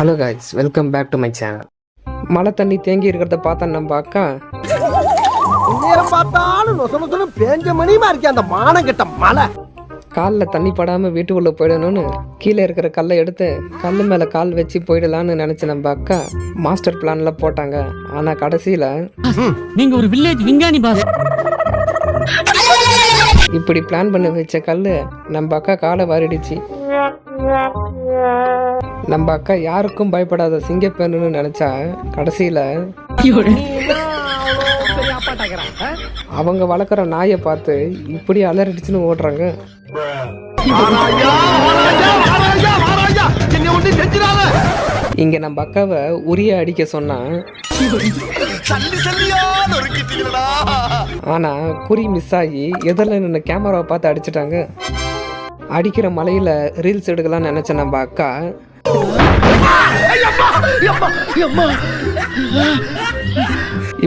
Hello guys welcome back to my channel மழை தண்ணி தேங்கி இருக்கிறத பார்த்தா நம்ம அக்கா நேரம் பார்த்தாலும் நொச நொசனு பேஞ்ச மணியுமா இருக்கே அந்த மானம் கெட்ட மலை காலில் தண்ணி படாமல் வீட்டுக்குள்ளே போயிடணும்னு கீழே இருக்கிற கல்லை எடுத்து கல் மேலே கால் வச்சு போயிடலான்னு நினச்ச நம்ம அக்கா மாஸ்டர் பிளானில் போட்டாங்க. ஆனால் கடைசியில் நீங்க ஒரு வில்லேஜ் விஞ்ஞானி பாஸ். இப்படி பிளான் பண்ணி வச்ச கல் நம்ம அக்கா காலை வாரிடுச்சு. நம்ம அக்கா யாருக்கும் பயப்படாத சிங்கப்பெண்ணுன்னு நினச்சா கடைசியில் அவங்க வளர்க்குற நாயை பார்த்து இப்படி அலறிடுச்சுன்னு ஓடுறாங்க. இங்க நம்ம அக்காவை உரிய அடிக்க சொன்னா ஆனா குறி மிஸ் ஆகி எதிரில் நின்று கேமராவை பார்த்து அடிச்சிட்டாங்க. அடிக்கிற மலையில ரீல்ஸ் எடுக்கலாம்னு நினைச்ச நம்ம அக்கா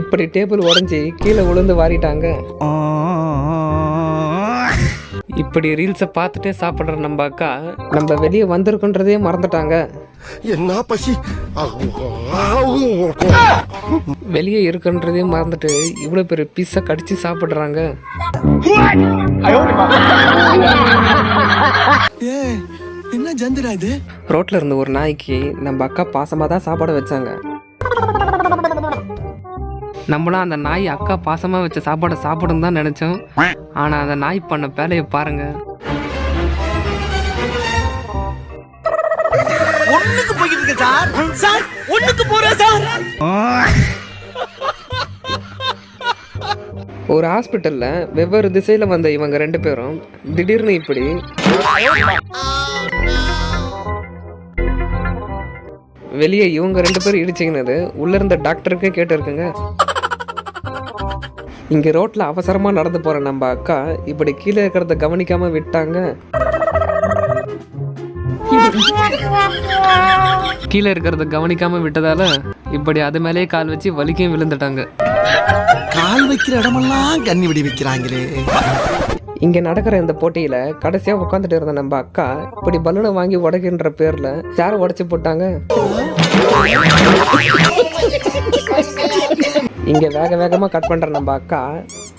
இப்படி டேபிள் உடைஞ்சி கீழே விழுந்து வாரிட்டாங்க. இப்படி ரீல்ஸை பார்த்துட்டே சாப்பிட்ற நம்ம அக்கா நம்ம வெளியே வந்திருக்குன்றதே மறந்துட்டாங்க. என்ன பசி? வெளியே இருக்குன்றதே மறந்துட்டு இவ்வளோ பெரிய பீஸை கடிச்சு சாப்பிட்றாங்க. என்ன ஜந்திரா இது? ரோட்ல இருந்த ஒரு நாய்க்கு நம்ம அக்கா பாசமாக தான் சாப்பாடு வச்சாங்க. நம்மளும் அந்த நாய் அக்கா பாசமாக வச்ச சாப்பாடை சாப்பிடும் தான் நினச்சோம். ஆனால் அந்த நாய் பண்ண வேலையை பாருங்க. ஒண்ணுக்கு போயிட்டு இருக்கு சார். சார் ஒண்ணுக்கு போறேன் சார். ஒரு ஹாஸ்பிட்டலில் வெவ்வேறு திசையில் வந்த இவங்க ரெண்டு பேரும் திடீர்னு இப்படி வெளியே இவங்க ரெண்டு பேரும் இடிச்சிக்கினது. உள்ள இருந்த டாக்டருக்கே கேட்டிருக்குங்க. இங்கே இங்க ரோட்ல அவசரமா நடந்து போற நம்ம அக்கா இப்படி கீழே இருக்கிறத கவனிக்காம விட்டாங்க. கீழே இருக்கிறத கவனிக்காம விட்டதால இப்படி அது மேலேயே கால் வச்சு வலிக்கும் விழுந்துட்டாங்க. கால் வைக்கிற இடமெல்லாம் கண்ணி விடி வைக்கிறாங்களே இங்கே நடக்கிற இந்த போட்டியில் கடைசியாக உட்காந்துட்டு இருந்த நம்ம அக்கா இப்படி பலூனை வாங்கி உடைக்கின்ற பேரில் சேரை உடச்சி போட்டாங்க? இங்கே வேக வேகமாக கட் பண்ணுற நம்ம அக்கா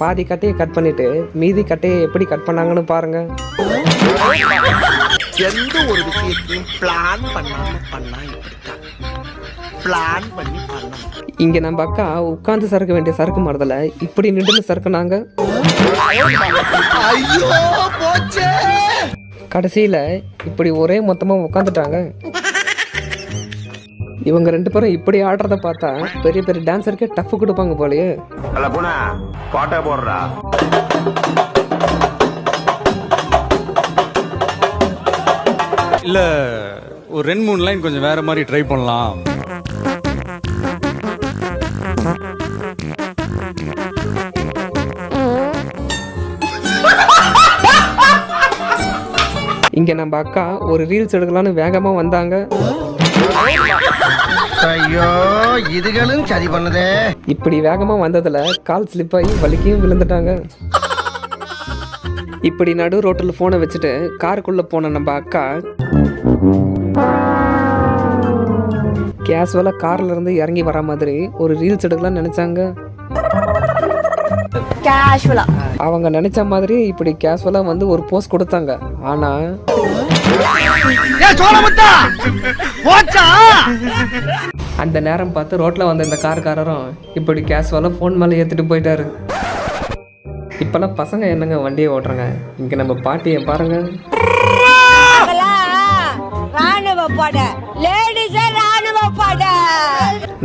பாதி கட்டையை கட் பண்ணிட்டு மீதி கட்டையை எப்படி கட் பண்ணாங்கன்னு பாருங்க. எந்த ஒரு விஷயத்தையும் பிளான் பண்ணாம பண்ணா இப்படித்தான். பிளான் பண்ணி பண்ணணும். இங்க நம்ம அக்கா உட்கார்ந்து சறுக்க வேண்டிய சறுக்கு மரத்துல இப்படி நின்று சறுக்குனாங்க. ஐயோ போச்சே. கடைசியில இப்படி ஒரே மொத்தமா உட்காந்துட்டாங்க இவங்க ரெண்டு பேரும் இப்படி ஆடுறத பார்த்தா பெரிய பெரிய டான்ஸருக்கே டஃப் கொடுப்பாங்க போலயே. கோட்டை போடுறா. இல்ல ஒரு ரெண்டு மூணு லைன் கொஞ்சம் வேற மாதிரி ட்ரை பண்ணலாம். இங்க நம்ம அக்கா ஒரு ரீல்ஸ் எடுக்கலாம்னு வேகமா வந்தாங்க. ஐயோ இதுகளும் சரி பண்ணுதே. இப்படி வேகமா வந்ததுல கால் ஸ்லிப் ஆகி வலிக்கையும் விழுந்துட்டாங்க. இப்படி நடு ரோட்டில் ஃபோனை வச்சுட்டு காருக்குள்ள போன நம்ம அக்கா கேஷுவலாக கார்ல இருந்து இறங்கி வர மாதிரி ஒரு ரீல்ஸ் எடுக்கலாம்னு நினைச்சாங்க. கேஷுவலா அவங்க நினைச்ச மாதிரி இப்படி கேஷுவலா வந்து ஒரு போஸ்ட் கொடுத்தாங்க. ஆனா அந்த நேரம் பார்த்து ரோட்ல வந்த இந்த கார்காரரும் இப்படி கேஷுவலா ஃபோன் மேலே ஏத்திட்டு போயிட்டாரு. இப்பெல்லாம் பசங்க என்னங்க வண்டியை ஓட்டுறாங்க? இங்க நம்ம பாட்டியை பாருங்க. ராணுவ பட. லேடிஸ் ராணுவ பட.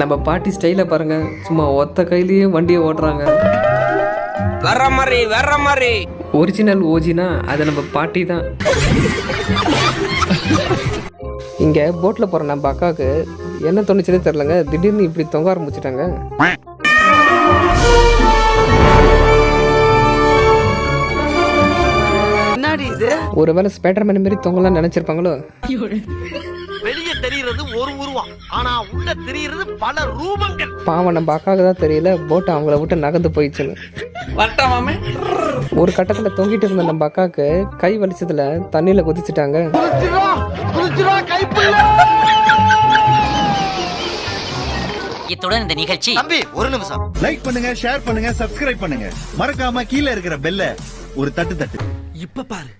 நம்ம பாட்டி ஸ்டைல பாருங்க. சும்மா ஒத்த கையிலேயே வண்டியை ஓட்டுறாங்க. வர்ற மாதிரி வர்ற மாதிரி ஒரிஜினல் ஓஜினா அது நம்ம பாட்டி தான். இங்க போட்ல போற நம்ம அக்காவுக்கு என்ன தோணுச்சுன்னு தெரியலங்க. திடீர்னு இப்படி தொங்க ஆரம்பிச்சிட்டாங்க. ஒருவேளை ஸ்பைடர்மேன் மாதிரி தொங்கலாம் நினைச்சிருப்பாங்களோ? வெளியே தெரிகிறது ஒரு உருவம். ஆனா உள்ள தெரிகிறது பல ரூபங்கள். பாவம் நம்ம அக்காவுக்கு தான் தெரியல. போட் அவங்கள விட்டு நகர்ந்து போயிடுச்சுன்னு. வட்டமாமே ஒரு கட்டத்துல தொங்கிட்டு இருந்த நம்ம அக்காவுக்கு கை வலிச்சதுல தண்ணியில குதிச்சிட்டாங்க. இத்துடன் இந்த நிகழ்ச்சி தம்பி ஒரு நிமிஷம். லைக் பண்ணுங்க ஷேர் பண்ணுங்க சப்ஸ்கிரைப் பண்ணுங்க. மறக்காம கீழே இருக்கிற பெல்ல ஒரு தட்டு தட்டு. இப்ப பாரு.